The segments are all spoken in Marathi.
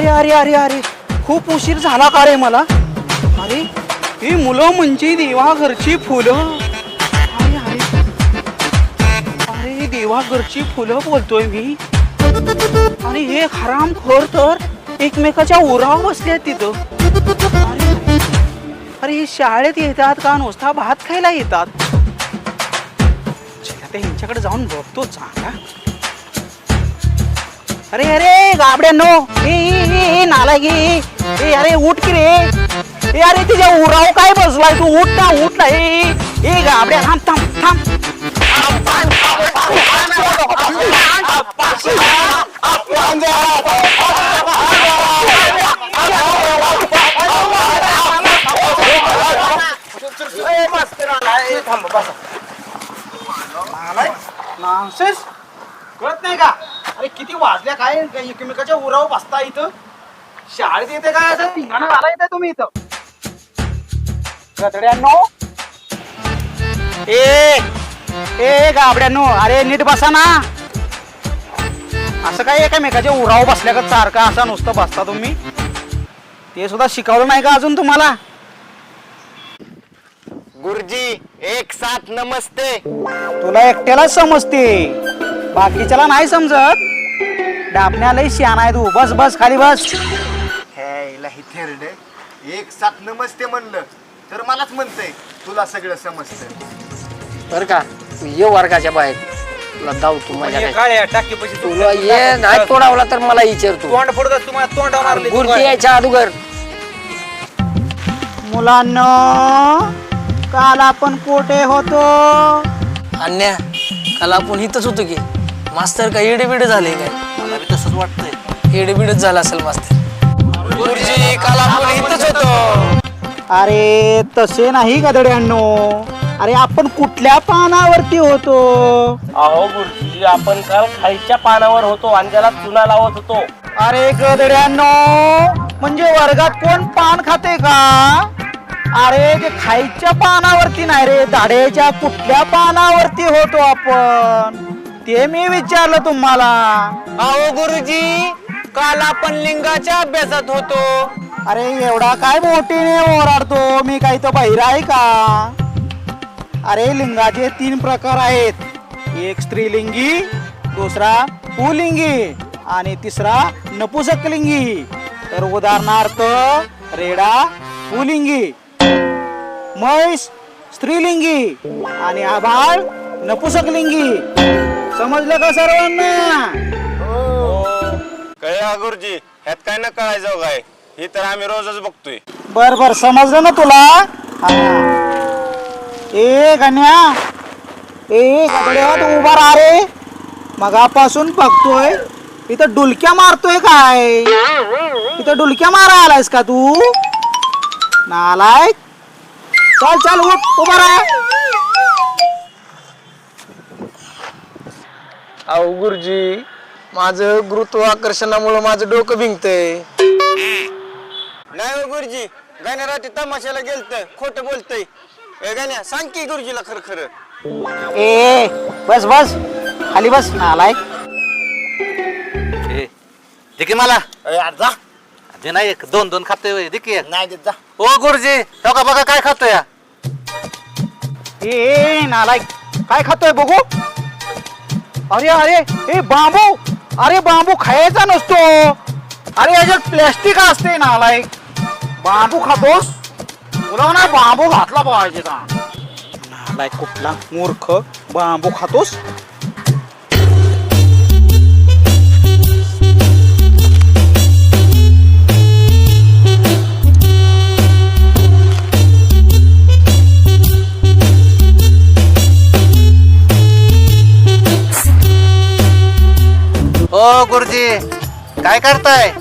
अरे अरे अरे अरे. खूप उशीर झाला का रे मला? अरे ही मुलं म्हणजे देवा घरची फुलं. अरे अरे अरे देवा घरची फुलं बोलतोय मी. आणि हे हराम खोर तर एकमेकाच्या उरावर बसले तिथं. अरे अरे. हे शाळेत येतात का? नुसता भात खायला येतात. चला ह्यांच्याकडे जाऊन बघतो चांगला अरे अरे गाबड्यानो. ए ए, ए, ए अरे उठ की रे. ए अरे तुझ्या उराव काय बसलाय? तू उठ ना उठ ना. ए गाबड्या थांब थांब थांब नॉनसेन्स कळत नाही का अरे किती वाजल्या काय? एकमेकाच्या उराव बसता इथं? शाळेत येते काय असं धिंगाणा घाला येते तुम्ही इथं. गधड्यांनो ए ए गाबड्यांनो अरे नीट बसा ना. असं काय एकमेकाच्या उराव बसल्या का सारखा असा नुसतं बसता तुम्ही? ते सुद्धा शिकवलं नाही का अजून तुम्हाला? गुरुजी एक साथ नमस्ते. तुला एकट्यालाच समजते. बाकीच्याला नाही समजत. डापण्या लय शहाणा आहे तू. बस बस खाली बस. हेला ही थेरड. एक साथ नमस्ते म्हणलं तर मलाच म्हणतंय तुला सगळं समजतं बर का? तू ये वर्गाच्या बाहेर. तुला जाऊ तू टाकी पैसे तुला ये नाही तोडावला तर मला तोंड फोडत तुम्हाला तोंड मारले गुरुजी यायच्या अगोदर. मुलांना काल आपण कोठे होतो? अन्या काल आपण इथंच होतो की. मास्तर काय एडे बिडे झाले काय? बी तसंच वाटतंय. एडे बिडच झाला असेल मास्तर गुरुजी काल आपण इथंच होतो. अरे तसे नाही गदड्यांनो अरे आपण कुठल्या पानावरती होतो? अहो गुरुजी आपण काल खायच्या पानावर होतो आणि त्याला चुना लावत होतो. अरे गदड्यांनो म्हणजे वर्गात कोण पान खाते का? अरे ते खायच्या पानावरती नाही रे दाढेच्या कुठल्या पानावरती होतो आपण? ते मी विचारलं तुम्हाला. अहो गुरुजी काल आपण लिंगाच्या अभ्यासात होतो. अरे एवढा काय मोठीने ओरडतो? मी काही तर बहिरा आहे का? अरे लिंगाचे तीन प्रकार आहेत. एक स्त्रीलिंगी दुसरा पुलिंगी आणि तिसरा नपुसकलिंगी. तर उदाहरणार्थ रेडा पुलिंगी म्हैस स्त्रीलिंगी आणि आभाळ नपुसकलिंगी. समजलं का सर्वांना? कळलं गुरुजी? ह्यात काय न कळायचं काय? हे तर आम्ही रोजच बघतोय. बर बर समजलं ना तुला? हा. ए गण्या. ए गड्या तू उभा राहा रे. मगापासून बघतोय इथं डुलक्या मारतोय काय? इथं डुलक्या मारा आलायस का तू? नालायक. चल चल उठ उभा राहा. अहो गुरुजी माझं गुरुत्वाकर्षणामुळे माझं डोकं भिंगतंय नाही हो गुरुजी. गाण्याराठी तमाशाला गेलत खोट बोलतय. ए गाण्या सांग की गुरुजीला खरं खरं. ए बस बस. खाली बस. नालायक ठीक मला. जा. ते नाही एक दोन दोन खाते देखील नाही देत जा. ओ गुरुजी हो का बघा काय खातोय? या ए, ए नालायक. काय खातोय बघू? अरे अरे हे बांबू! अरे बांबू खायचा नसतो. अरे याच्यात प्लॅस्टिक असते नालायक बांबू खातोस? तुला ना बांबू घातला पाहिजे का? नालायक कुठला मूर्ख बांबू खातोस? गुरुजी काय करताय?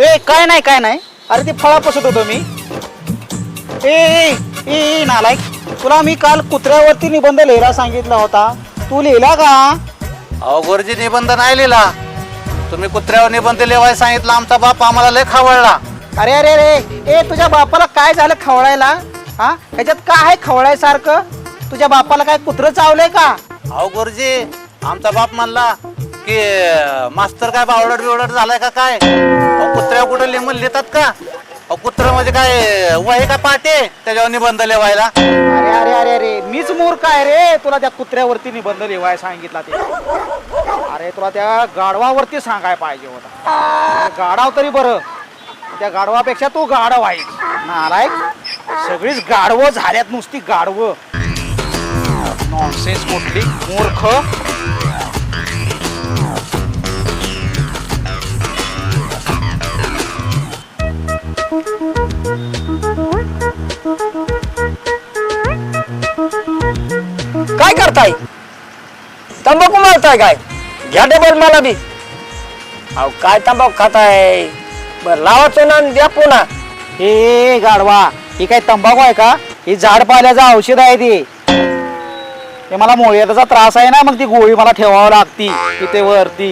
ए काय नाही काय नाही. अरे ते फळा पसत होतो मी. ए ए, ए ए, नालायक तुला मी काल कुत्र्यावरती निबंध लिहायला सांगितला होता. तू लिहिला का? अहो गुरुजी निबंध नाही लिहिला. तुम्ही कुत्र्यावर निबंध लिहायला सांगितलं आमचा बाप आम्हाला लय खावळला. अरे अरे अरे. ए तुझ्या बापाला काय झालं खवळायला? हा? ह्याच्यात काय आहे खवळायसारखं? तुझ्या बापाला काय कुत्रं चावलंय का? अहो गुरुजी आमचा बाप म्हणला की अं, मास्तर काय बावडट बिवडट झालाय का काय? अहो कुत्र्यावर कुठं लिहून लिहितात का? अहो कुत्र म्हणजे काय वय का पाटे? त्याच्यावर निबंध लिहायला. अरे अरे अरे अरे. मीच मूर्ख आहे रे. तुला त्या कुत्र्यावरती निबंध लिहाय सांगितला ते. अरे तुला त्या गाढवावरती सांगाय पाहिजे होता. गाढव तरी बरं. त्या गाढवापेक्षा तू गाढव आहे. नालायक सगळीच गाढवं झाल्यात नुसती गाढवं. नॉनसेन्स कुठली? मूर्ख. काय करताय? तंबाखू मारताय काय? घ्या डबल मला बी. अहो काय तंबाखू खाताय? बर लावा चोना आणि द्या पुन्हा. हे गाढवा ही काय तंबाखू आहे का? ही झाड पाल्याचं औषध आहे ते. ते मला मोळ्याचा त्रास आहे ना मग ती गोळी मला ठेवावं लागती तिथे वरती.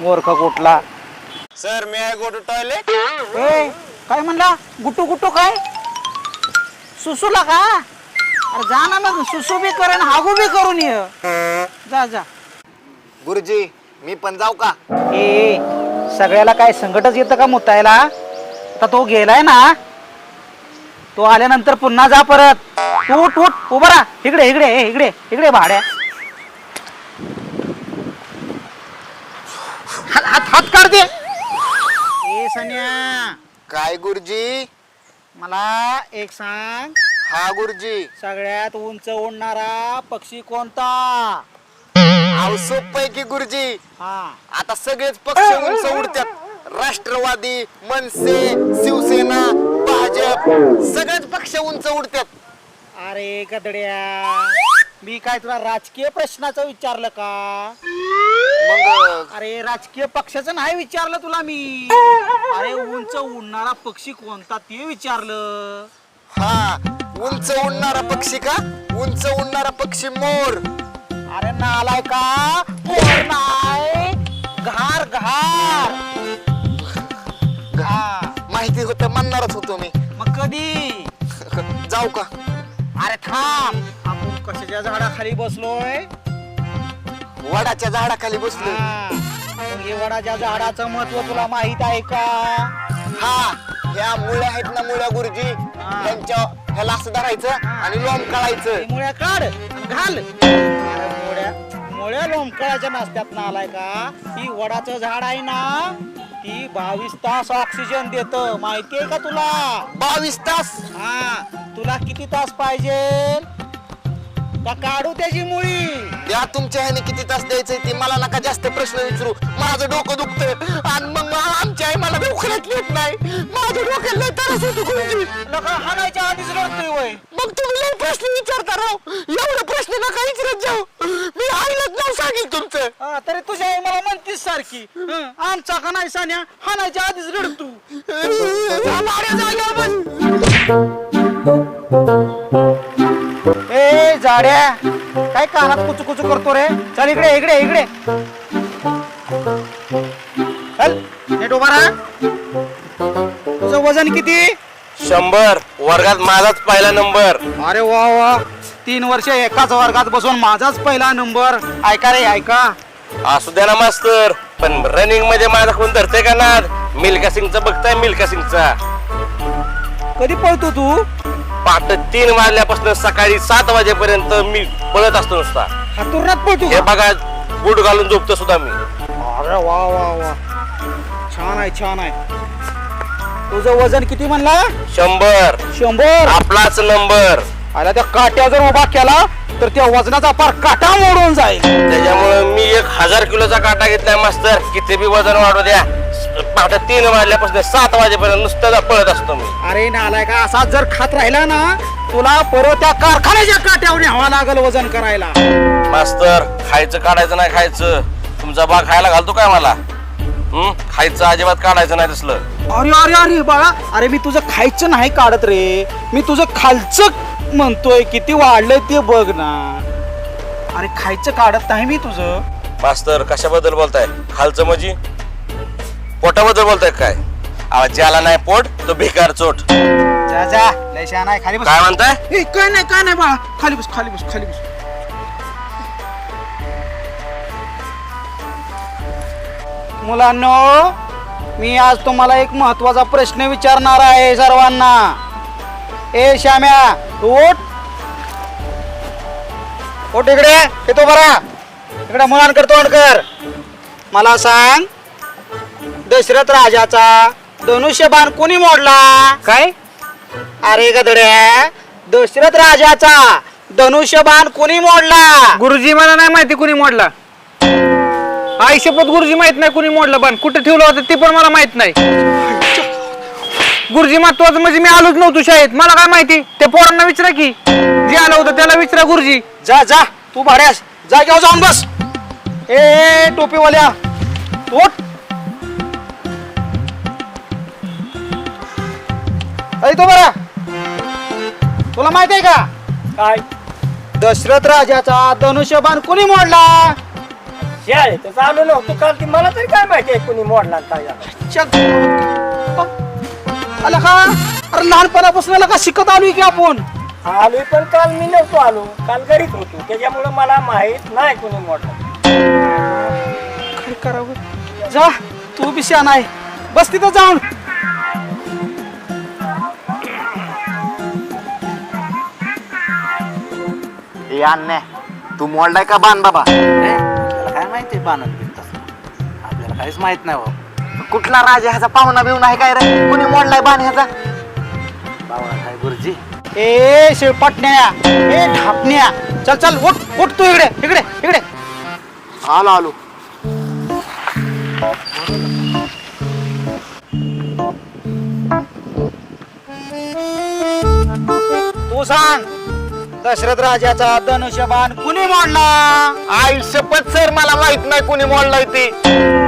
मूर्ख कुठला? सर मी आय गो टू टॉयलेट. ए काय म्हणला? गुट्टू गुट्टू काय? सुसूला का? अरे जा ना मग सुसू बी करून हागू बी करून ये. जा जा. गुरुजी मी पण जाऊ का? ए सगळ्याला काय संकटच येतं का मुतायला? आता तो गेलाय ना? तो आल्यानंतर पुन्हा जा परत. उठ उठ उभा राहा. इकडे इकडे ए, इकडे इकडे भाड्या. हात हात हात काढ दे ए सन्या. काय गुरुजी? मला एक सांग. हा गुरुजी. सगळ्यात उंच उडणारा पक्षी कोणता? अहो सोपं आहे की गुरुजी? हा. आता सगळेच पक्ष उंच उडतात राष्ट्रवादी मनसे शिवसेना भाजप सगळेच पक्ष उंच उडतात अरे गदड्या. मी काय तुला राजकीय प्रश्नाचं विचारलं का? मग अरे राजकीय पक्षाचं नाही विचारलं तुला मी. अरे उंच उडणारा पक्षी कोणता ते विचारलं. हा उंच उडणारा पक्षी का? उंच उडणारा पक्षी मोर. अरे नालाय का? मोर नाही घार. घार. हा, माहिती होतं म्हणणारच होतो मी. मग कधी? जाऊ का? अरे थांब. आपण कशाच्या झाडाखाली बसलोय? वडाच्या झाडाखाली बसलो हा, मग हे वडाच्या झाडाचं महत्त्व तुला माहीत आहे का? हा. ह्या मुळ्या आहेत ना मुळ्या गुरुजी? त्यांच्या ह्याला असं धरायचं आणि लोम काढायचं. मुळ्या काढ आणि घाल. अरे मुळ्या लोंबकळाच्या नसत्यात ना आलाय का? ही वडाचं झाड आहे ना? ती बावीस तास ऑक्सिजन देत. माहितीये का तुला? बावीस तास? हा तुला किती तास पाहिजे? का काढू त्याची मुळी? या तुमच्या ह्याने किती तास द्यायचंय ते मला नका जास्त प्रश्न विचारू. माझं डोकं दुखतं आणि मग मा- आमची आई मला दवाखान्यात नेत नाही. माझं डोक्याला लय त्रास होतो गुरुजी. नका हाणायच्या आधीच रडतोय वय. मग तुम्ही लय प्रश्न विचारता राव. एवढे प्रश्न नका विचारत जाऊ. तुमचं हा, तरी तुझ्या आई मला म्हणतीस सारखी. हं, आमचा का नाही सान्या? हाणायच्या आधीच रडतू जाग्यावर बस. ए जाड्या काय कानात कुचू कुचू करतो रे? चल इकडे इकडे इकडे. चल नीट उभा राहा. तुझं वजन किती? शंभर. वर्गात माझाच पहिला नंबर. अरे वा वा. तीन वर्ष एकाच वर्गात बसून माझाच पहिला नंबर. ऐका रे ऐका. असू द्या ना मास्तर. पण रनिंगमध्ये माझा कोण धरतंय का नाद? मिल्का सिंगचा बघताय मिल्का सिंगचा. कधी पळतो तू? पहाटे तीन वाजल्यापासून सकाळी सात वाजेपर्यंत मी पळत असतो नुसता. हातुरणात पळतो हे बघा बूट घालून झोपतो सुद्धा मी. अरे वा वा वा. छान आहे छान आहे. तुझं वजन किती म्हणला? शंभर. शंभर? आपलाच नंबर आला त्या काट्या जर उभा केला तर त्या वजनाचा पार काटा मोडून जाईल. त्याच्यामुळे मी एक हजार किलोचा काटा घेतलाय मास्तर. किती बी वजन वाढू द्या. पहाटे तीन वाजल्यापासून सात वाजेपर्यंत नुसतं पळत असतो मी. अरे नालाय का असा जर खात राहिला ना तुला परत त्या कारखान्याच्या काट्यावर न्यावा लागल वजन करायला. मास्तर खायचं काढायचं नाही खायचं. तुमचा बाग खायला घालतो काय मला? हं? खायचं अजिबात काढायचं नाही तसलं. अरे अरे अरे बाळा. अरे मी तुझं खायचं नाही काढत रे. मी तुझं खालचं म्हणतोय किती वाढलंय ते बघ ना. अरे खायचं काढत नाही मी तुझं. मास्तर कशाबद्दल बोलताय? खालचं म्हणजे पोटाबद्दल बोलताय काय? आवाज ज्याला नाही पोट तो बेकार चोट. जा जा लय शहाणा आहे खाली बस. काय म्हणताय? ए, काय नाही काय नाही बाळा. खाली बस खाली बस खाली बस. मुलांनो मी आज तुम्हाला एक महत्त्वाचा प्रश्न विचारणार आहे सर्वांना. ए श्याम्या तू उठ. उठ इकडे येतो बरा इकडे मुलांकडे तोंड कर. मला सांग दशरथ राजाचा धनुष्यबाण कोणी मोडला? काय? अरे गदड्या दशरथ राजाचा धनुष्यबाण कोणी मोडला? गुरुजी मला नाही माहिती कुणी मोडला. आई शपथ गुरुजी माहीत नाही कुणी मोडला पण कुठे ठेवलं होतं ते पण मला माहीत नाही. गुरुजी महत्वाचं म्हणजे मी आलोच नव्हतो शाळेत. मला काय माहिती? ते पोरांना विचारा की. जे आलं होतं त्याला विचारा गुरुजी. जा जा. तू भाड्यास जागेवर जाऊन बस. ए टोपीवाल्या. उठ. अरे तो बरा. तुला माहीत आहे का? काय? दशरथ राजाचा धनुष्यबाण कोणी मोडला? शाळेत चालू नव्हतं. काल ती मला तरी काय माहिती आहे कुणी मोडला काय. आला का? अरे लहानपणापासून आला का? शिकत आलोय की आपण. आलोय पण काल मी नव्हतो आलो. काल घरीच होतो. त्याच्यामुळे मला माहीत नाही कुणी मोडला काय करावं? जा तू बी शान आहे. बस तिथं जाऊन. ए अन्या तू मोडलाय का बाण बाबा? काय माहिती बाणत बिनत आपल्याला काहीच माहीत नाही भाऊ कुठला राजा ह्याचा पाहुणा बिवून आहे काय रे? कुणी मोडलाय बाण ह्याचा? बाबा काय गुरुजी? ए शिळपटण्या ए ढापण्या. चल चल उठ उठ तू इकडे इकडे इकडे. आलो आलो. तू सांग. दशरथ राजाचा धनुष्यबाण कुणी मोडला? आई शपथ सर मला माहीत नाही कुणी मोडलाय ते.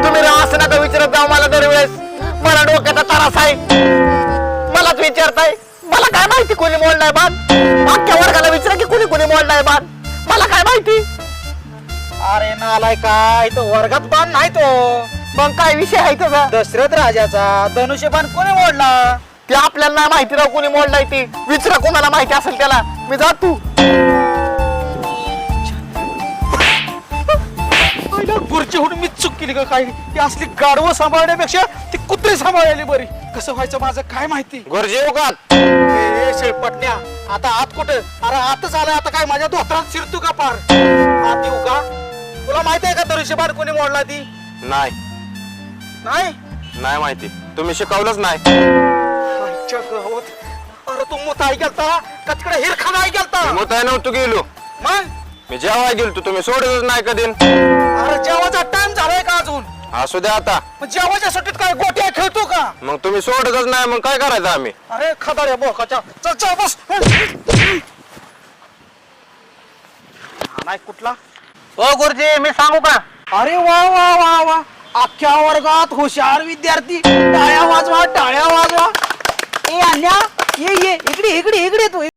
तुम्ही राव असं नका विचारत जाऊ मला दरवेळेस. मला डोक्याचा त्रास आहे. मलाच विचारताय. मला काय माहिती कोणी मोडलाय बाण? अख्ख्या वर्गाला विचारा की कुणी कुणी मोडलाय बाण. मला काय माहिती? अरे नालाय काय तो वर्गात बाण नाही तो. मग काय विषय आहे त्याचा दशरथ राजाचा धनुष्यबाण कोणी मोडला? ते आपल्याला नाही माहिती राव कोणी मोडलाय ते. विचारा कोणाला माहिती असेल त्याला. मी जातो. गुरची होऊन मी चूक केली का काय? ती असली गाडवं सांभाळण्यापेक्षा ती कुत्री सांभाळली बरी. कसं व्हायचं माझं काय माहिती? गुरुजी का ए शेळपटण्या आता आत कुठं? अरे आतच आलं आता काय माझ्या धोत्रात शिरतो का पार? आत येऊ का? तुला माहिती आहे का धनुष्यबाण कोणी मोडला ती? नाही. नाही? नाही माहिती. तुम्ही शिकवलंच नाही. गावात. अरे तू मुताई गेलता का तिकडे हिरखाना आई गेलता. काय नव्हतं गेलो. मग? मी जेव्हा गेलो तुम्ही सोडतच नाही कधी अरे जेवाचा टाइम झालाय का अजून? असू द्या आता. मग जेवाच्या सुट्टीत काय गोट्या खेळतो का? मग तुम्ही सोडतच नाही मग काय करायचं आम्ही? अरे खदाड्या बोकाच्या. चल चल बस. हा नाही कुठला? ओ गुरुजी मी सांगू का? अरे वा वा वा वा. अख्ख्या वर्गात हुशार विद्यार्थी. टाळ्या वाजवा टाळ्या वाजवा. ए अन्या ये ये इकडे इकडे इकडे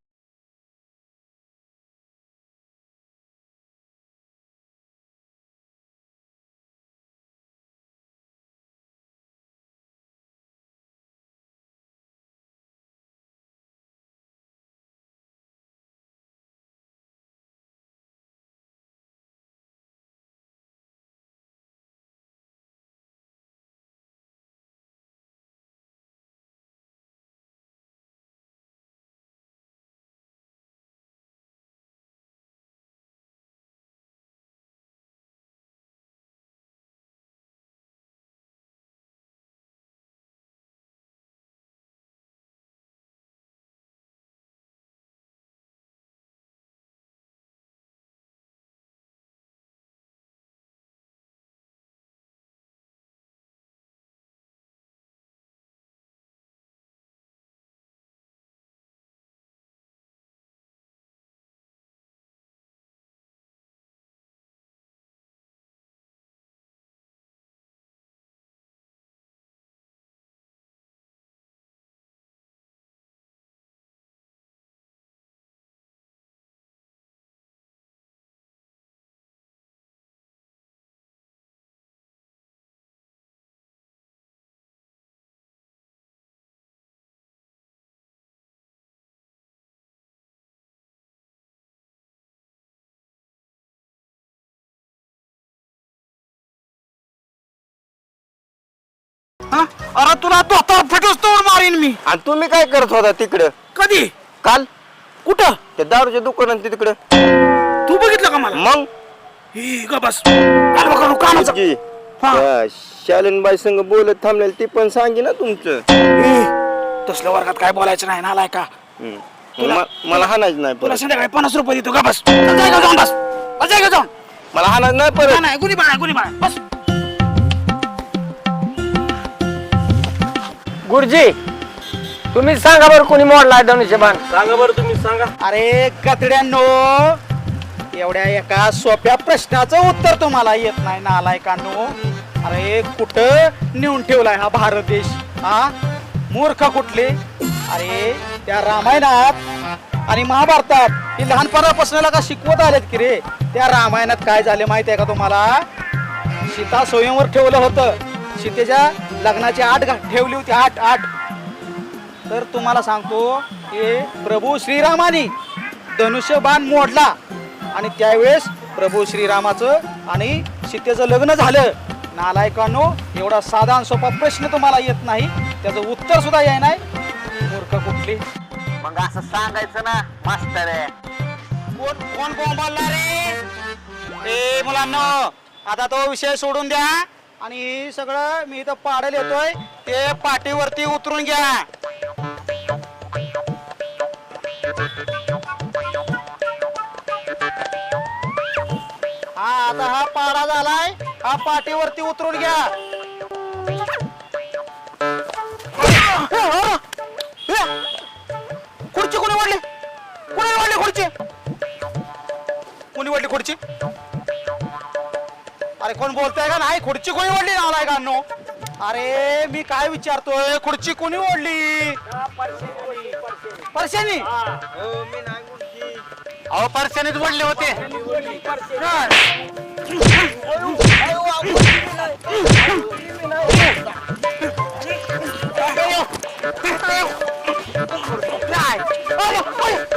अरे तुला धोतर फिटूस तोड मारीन मी. आणि तुम्ही काय करत होता तिकडं? कधी? काल? कुठं? त्या दारूच्या दुकानात तिकडं. तू बघितलं का मला? मग? ही ग बस. कालवा करू कामाचं जी हा. शालीनबाई संग बोलत थांबलेलं ते पण सांगे ना तुमचं. तसल्या वर्गात काय बोलायचं नाही नालाय का? हम्म. म- मला हाणायचं नाही तुला परत. संध्याकाळी पन्नास रुपये देतो का बस. जाय जाऊन बस. जाय जाऊन. मला हाणायचं नाही नाही, परत नाही गुन्ही बाळा गुन्ही बाळा. बस. गुरुजी तुम्ही सांगा बरं कोणी मोडलाय धनुष्यबाण सांगा बरं तुम्ही सांगा. अरे कतड्यांनो एवढ्या एका सोप्या प्रश्नाचं उत्तर तुम्हाला येत नाही नालायकांनो. अरे कुठं नेऊन ठेवलाय हा भारत देश? हा? मूर्ख कुठले? अरे त्या रामायणात आणि महाभारतात ही लहानपणापासून का शिकवत आलेत की रे? त्या रामायणात काय झाले माहिती आहे का तुम्हाला? सीता स्वयंवर ठेवलं होतं. सीतेच्या लग्नाची आठ घाट ठेवली होती आठ आठ. तर तुम्हाला सांगतो की प्रभू श्रीरामाने धनुष्यबाण मोडला. आणि त्यावेळेस प्रभू श्रीरामाचं आणि सीतेचं लग्न झालं. नालायकांनो एवढा साधा सोपा प्रश्न तुम्हाला येत नाही. त्याचं उत्तर सुद्धा येई नाही. मूर्ख कुठली? मग असं सांगायचं ना मास्तर आहे. कोण कोण बोंबालला रे ए मुलांना आता तो विषय सोडून द्या. आणि हे सगळं मी इथं पाडल येतोय. ते पाठीवरती उतरून घ्या. हा आता हा पाडा झालाय. हा पाठीवरती उतरून घ्या. खुर्ची कोणी वाढली कोणी वाढली खुर्ची? कोणी वाढली खुर्ची? अरे कोण बोलतोय का नाही? खुर्ची कोणी ओढली नालाय का नो अरे मी काय विचारतोय? खुर्ची कोणी ओढली? परशेनी. अहो परशेनीच ओढले होते. नाही.